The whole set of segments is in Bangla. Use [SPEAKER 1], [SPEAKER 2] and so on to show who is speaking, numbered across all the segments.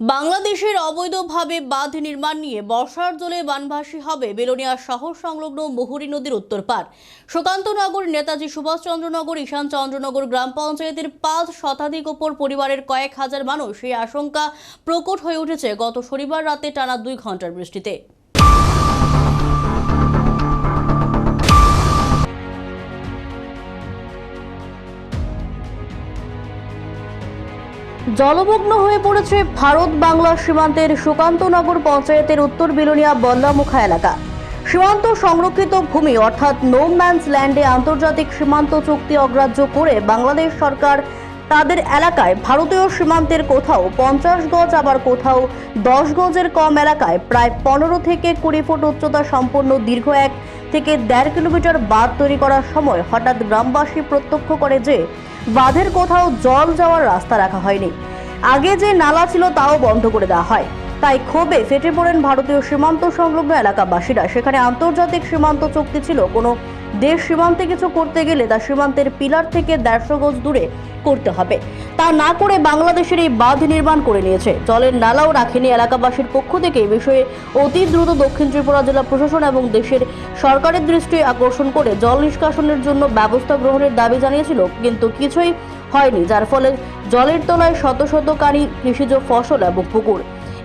[SPEAKER 1] বাংলাদেশের অবৈধভাবে বাঁধ নির্মাণ নিয়ে বর্ষার জলে বানভাসী হবে বেলোনিয়া শহর সংলগ্ন মুহুরী নদীর উত্তর পার সুকান্তনগর নেতাজি সুভাষচন্দ্রনগর ঈশান চন্দ্রনগর গ্রাম পঞ্চায়েতের পাঁচ শতাধিক ওপর পরিবারের কয়েক হাজার মানুষ এই আশঙ্কা প্রকট হয়ে উঠেছে গত শনিবার রাতে টানা দুই ঘণ্টার বৃষ্টিতে। জলমগ্ন হয়ে পড়েছে ভারত বাংলা সীমান্তের সুকান্তনগর পঞ্চায়েতের উত্তর বিলোনিয়া বল্লামুখা এলাকা। সীমান্ত সংরক্ষিত ভূমি অর্থাৎ নো ম্যানস ল্যান্ডে আন্তর্জাতিক সীমান্ত চুক্তি অগ্রাহ্য করে বাংলাদেশ সরকার তাদের এলাকায় ভারতীয় সীমান্তের কোথাও পঞ্চাশ গজ, আবার কোথাও দশ গজের কম এলাকায় প্রায় পনেরো থেকে কুড়ি ফুট উচ্চতা সম্পন্ন দীর্ঘ এক থেকে দেড় কিলোমিটার বাঁধ তৈরি করার সময় হঠাৎ গ্রামবাসী প্রত্যক্ষ করে যে বাঁধের কোথাও জল যাওয়ার রাস্তা রাখা হয়নি। আগে যে নালা ছিল তাও বন্ধ করে দেওয়া হয়। তাই ক্ষোভে ফেটে পড়েন ভারতীয় সীমান্ত সংলগ্ন এলাকাবাসীরা। সেখানে আন্তর্জাতিক সীমান্ত চুক্তি ছিল, কোনো দেশ সীমান্তে কিছু করতে গেলে তা সীমান্তের পিলার থেকে দেড়শো গজ দূরে করতে হবে। তা না করে বাংলাদেশের এই বাঁধ নির্মাণ করে নিয়েছে। জলের নালাও রাখেনি এলাকাবাসীর পক্ষ থেকে এই বিষয়ে অতি দ্রুত দক্ষিণ ত্রিপুরা জেলা প্রশাসন এবং দেশের সরকারের দৃষ্টি আকর্ষণ করে জল নিষ্কাশনের জন্য ব্যবস্থা গ্রহণের দাবি জানিয়েছিল, কিন্তু কিছুই হয়নি, যার ফলে জলের তলায় শত শত কানি কৃষিজ ফসল এবং পুকুর।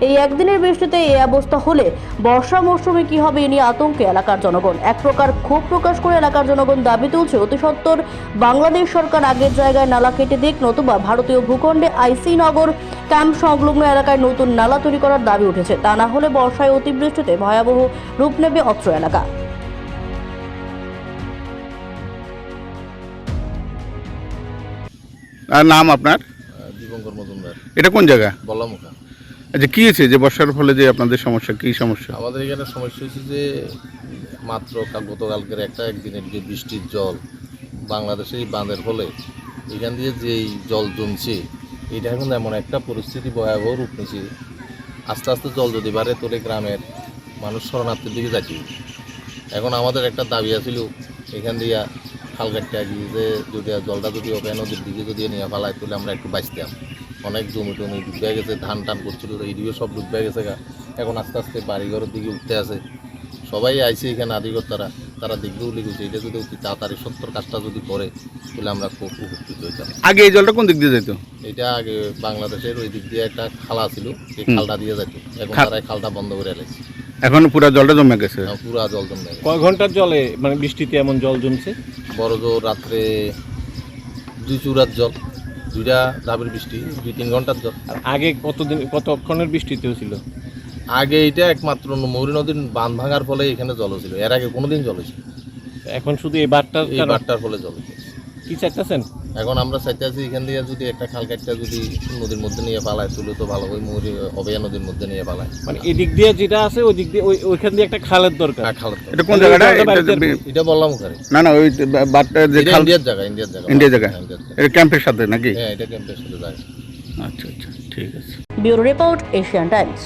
[SPEAKER 1] এই একদিনের বৃষ্টিতে এই অবস্থা হলে বর্ষা মৌসুমে কি হবে এ নিয়ে আতঙ্কে এলাকার জনগণ। এক প্রকার ক্ষোভ প্রকাশ করে এলাকার জনগণ দাবি তুলছে অতি সত্বর বাংলাদেশ সরকার আগের জায়গায় নালা কেটে দিক নতুবা ভারতীয় ভূখণ্ডে আইসি নগর ক্যাম্প সংলগ্ন এলাকায় নতুন নালা তৈরি করার দাবি উঠেছে। তা না হলে বর্ষায় অতিবৃষ্টিতে ভয়াবহ রূপ নেবে অত্র এলাকা।
[SPEAKER 2] আর নাম আপনার?
[SPEAKER 3] দীপঙ্কর মজুমদার।
[SPEAKER 2] এটা কোন জায়গা?
[SPEAKER 3] বল্লামুখা।
[SPEAKER 2] আচ্ছা কি হয়েছে? যে বর্ষার ফলে যে আপনাদের সমস্যা, কি সমস্যা?
[SPEAKER 3] আমাদের এখানে সমস্যা হয়েছে যে মাত্র কাল- গতকালকের একটা একদিনের যে বৃষ্টির জল বাংলাদেশের এই বাঁধের ফলে, এখান দিয়ে যেই জল জমছে, এটা এখন এমন একটা পরিস্থিতি, ভয়াবহ রূপ নিয়েছে। আস্তে আস্তে জল যদি বাড়ে তোলে গ্রামের মানুষ শরণার্থীর দিকে যাচ্ছে এখন আমাদের একটা দাবি আছিল, এখান দিয়া খাল কাটতে যে যদি জলটা যদি ওপে নদীর দিকে যদি নিয়ে ফেলায়, তাহলে আমরা একটু বাঁচতাম অনেক জমি টমি ডুবে গেছে ধান টান করছিল এইদিকে সব ডুবে গেছে গা। এখন আস্তে আস্তে বাড়িঘরের দিকে উঠতে আছে। সবাই আইছে এখানে আদিকর্তারা তারা দেখবেও লিখেছে এটা যদি অতি তাড়াতাড়ি সত্তর কাজটা যদি করে তাহলে আমরা খুব উপকৃত হইতাম।
[SPEAKER 2] আগে এই জলটা কোন দিক দিয়ে যেত
[SPEAKER 3] এটা আগে বাংলাদেশের ওই দিক দিয়ে একটা খালা ছিল এই খালটা দিয়ে যেত এখন তারা খালটা বন্ধ করে এলেছে
[SPEAKER 2] এখন পুরো জলটা জমে গেছে?
[SPEAKER 3] পুরা জল জমে গেছে।
[SPEAKER 4] কয় ঘণ্টার জলে মানে বৃষ্টিতে এমন জল জমছে?
[SPEAKER 3] বড় জোর রাত্রে দুই চুরার জল। দুইটা ধাপের বৃষ্টি দুই তিন ঘণ্টার জল
[SPEAKER 4] আর আগে কতদিন কতক্ষণের বৃষ্টিতে ছিল
[SPEAKER 3] আগে এটা একমাত্র মৌরী নদীর বাঁধ ভাঙার ফলে এখানে জল ছিল এর আগে কোনোদিন জল ছিল
[SPEAKER 4] এখন শুধু এই বারটার
[SPEAKER 3] এই বারটার ফলে জল
[SPEAKER 4] কি চাইতেছেন
[SPEAKER 3] এখন আমরা চাইতে আছি এখান দিয়ে যদি একটা খাল কাটটা যদি নদীর মধ্যে নিয়ে পালায় তুলে তো ভালো ওই মৌরি অবয়া নদীর মধ্যে নিয়ে পালায়।
[SPEAKER 4] মানে এদিক দিয়ে যেটা আছে ওই দিক দিয়ে ওইখান দিয়ে একটা খালের দরকার।
[SPEAKER 3] হ্যাঁ, খালের
[SPEAKER 2] এটা কোন জায়গাটা? এটা
[SPEAKER 3] বললাম ওখানে।
[SPEAKER 2] না না ওই বাটটা যে খাল
[SPEAKER 3] ইন্ডিয়ার জায়গা ইন্ডিয়ার জায়গা।
[SPEAKER 2] ইন্ডিয়া জায়গা।
[SPEAKER 3] হ্যাঁ, ইন্ডিয়ার জায়গা।
[SPEAKER 2] এটা ক্যাম্পের সাথে নাকি?
[SPEAKER 3] হ্যাঁ এটা ক্যাম্পের সাথে জায়গা।
[SPEAKER 2] আচ্ছা আচ্ছা ঠিক আছে।
[SPEAKER 1] Bureau report Asian Times.